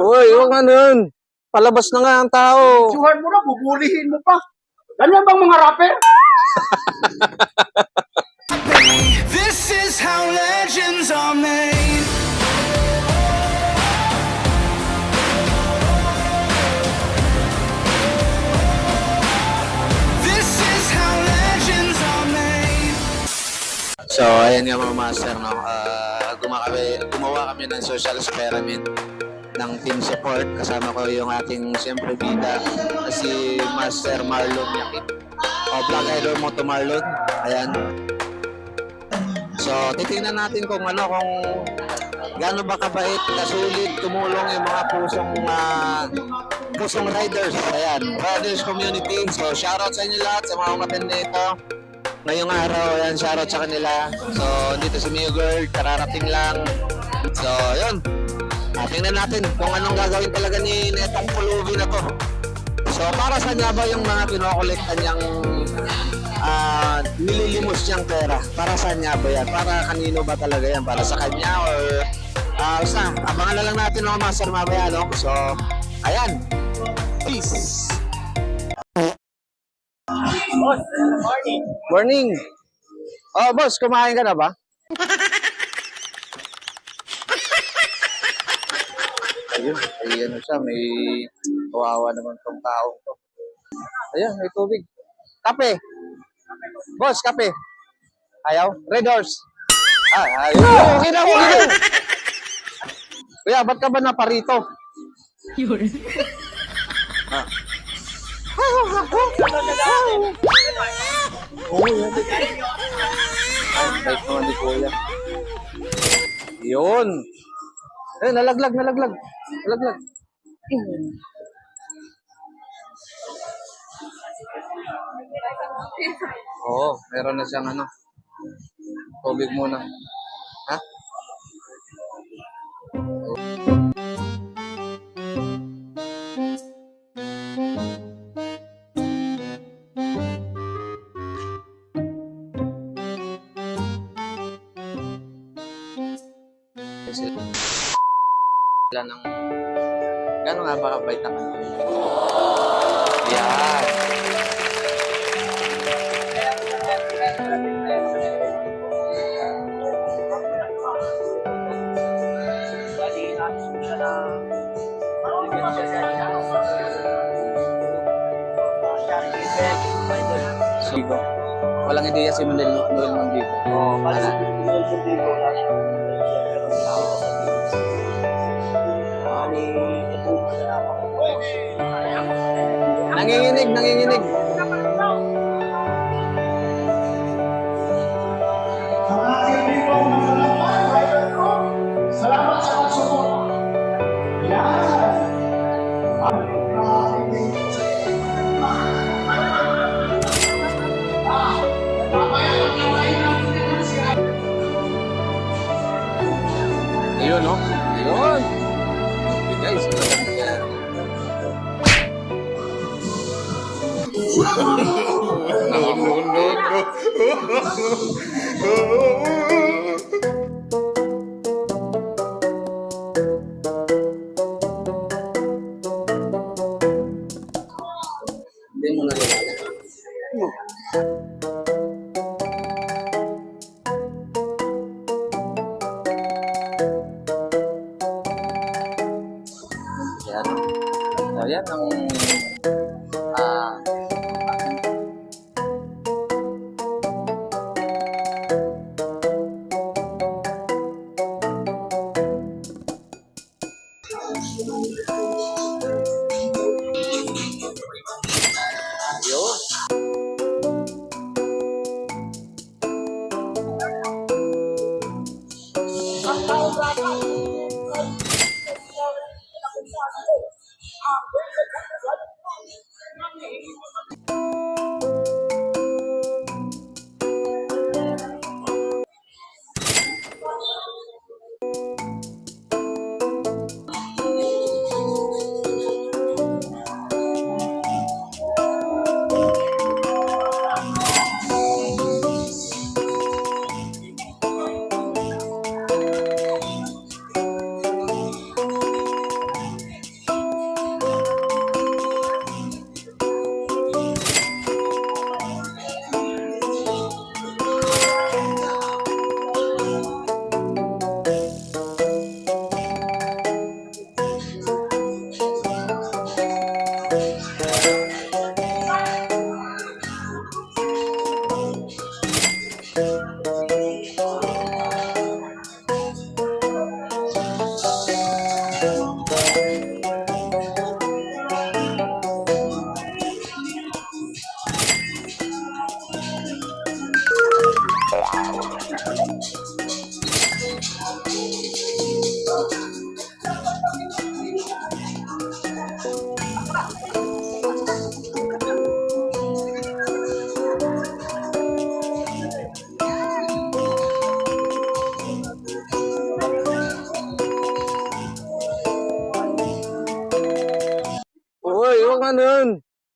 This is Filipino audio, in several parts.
Uy, huwag nga nun. Palabas na nga ang tao. Suhan mo na, bubulihin mo pa. Ganyan bang mga rapper? This is how legends are made. This is how legends are made. So, ayan nga mga master, no? Ah, gumawa, kami, gumawa kami ng social experiment ng team support. Kasama ko yung ating siyempre bida si Master Marlon Yakit. O, Black Idol mo to Marlon. Ayan. So, titingnan natin kung ano, kung gaano ba kabait, kasulit, tumulong yung mga pusong ah, pusong riders. Ayan, riders community. So, shoutout sa inyo lahat, sa mga umaten nito. Ngayong araw, ayan, shoutout sa kanila. So, dito si Mio Girl, kararating lang. So, yun. Ah, tingnan natin kung anong gagawin talaga ni Netong Pulubi na to. So, para sa niya ba yung mga kinokolekta niyang ah, nililimos niyang pera? Para sa niya ba yan? Para kanino ba talaga yan? Para sa kanya or ah, basta, abangan na lang natin mga master mamaya, no? So, ayan. Peace! Morning. Oh, boss, kumain ka na ba? ay ano siya, may kawawa naman tong taong to. Ayun, may tubig. Kape. Boss, kape. Ayaw? Red Horse. Ah, ayun. Oh, okay na, okay na. Kuya, ba't ka ba naparito? Ah. Oo, yan. Ay, kahit naman ni Kuya. Yun. Eh, nalaglag, nalaglag. Nalaglag. Oo, meron na siyang ano. Tubig muna. Ha? Kasi sila ng gano'n nga ba kabait ano? Yan. So, walang ideya si Manuel Noel Mondito. Oo, Nanginginig, nanginginig. Ayun, no? Ayun. No, no, no, no. Hindi mo na lalagyan. Yan. So, yan ang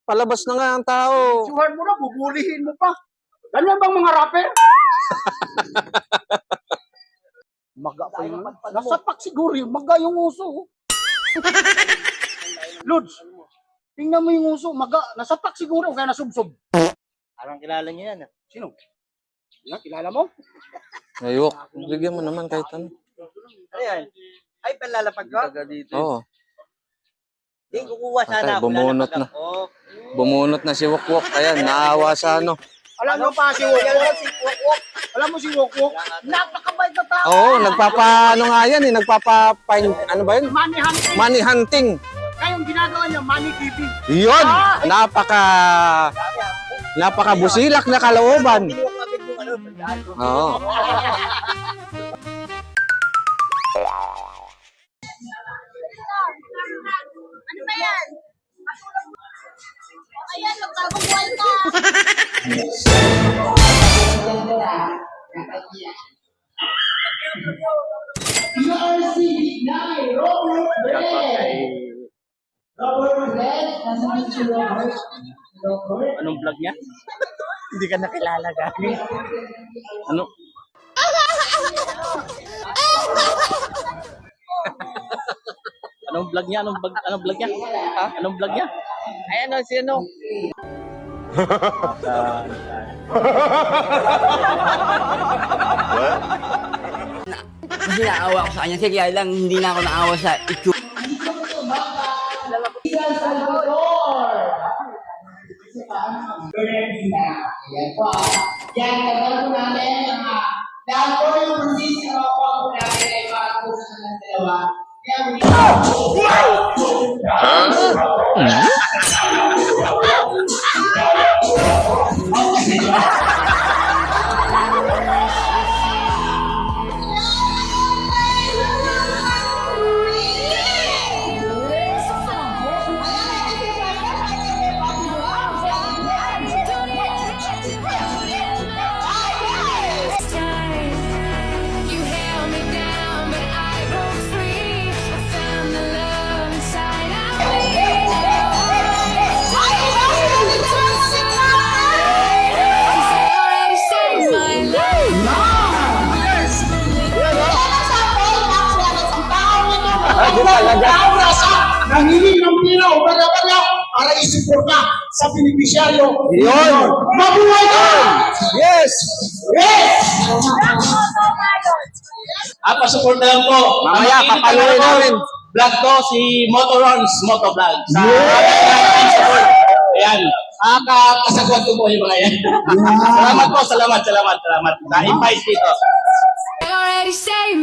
Palabas na nga ang tao. Suhan mo na, bubulihin mo pa. Ganyan bang mga rapper? maga pa yun. Nasapak siguro yung maga yung uso. Lods, tingnan mo yung uso, maga, nasapak siguro kaya nasubsob. Parang kilala niyo yan. ah. Sino? Yan, kilala mo? Ayok. Bigyan mo naman kahit ano. Ano yan? Ay, panlalapag ko? Oo. Hindi, kukuha sana Patay, ako. bumunot na. Bumunot na si Wakwak. Ayan, naawa sa ano. Alam mo pa si Wokwok? Alam mo si Wokwok? Napakabait na tao. Oo, nagpapa, ano nga yan eh, nagpapa, ano ba yun? Money hunting. Money hunting. Kaya yung ginagawa niya, money giving. Yun! Napaka, napaka busilak na kalooban. Ano. Oo. Ayan, magbagong buhay ka. Anong vlog niya? Hindi ka nakilala gagi. Ano? Anong vlog niya? Anong vlog, anong vlog niya? Ha? Anong vlog niya? Ay, ano, si ano? Kasi naawa ko sa kanya. Sige, lang hindi na ako naawa sa itsura. Yan, tagal po natin ang uh, dahil po yung na makuha po natin ay para po sa kanilang dalawa. Kaya para isipurta sa beneficiaryo. Yun! Mabuhay ka! Yes! Yes! Ah, pasuportahan po. Mamaya, papaluin namin. Vlog ko si Motorons Motovlog. Sa yeah! Ayan. Ah, ka- kasagwat ko po yung mga yan. salamat po, salamat, salamat, salamat. Na-invite dito. I already saved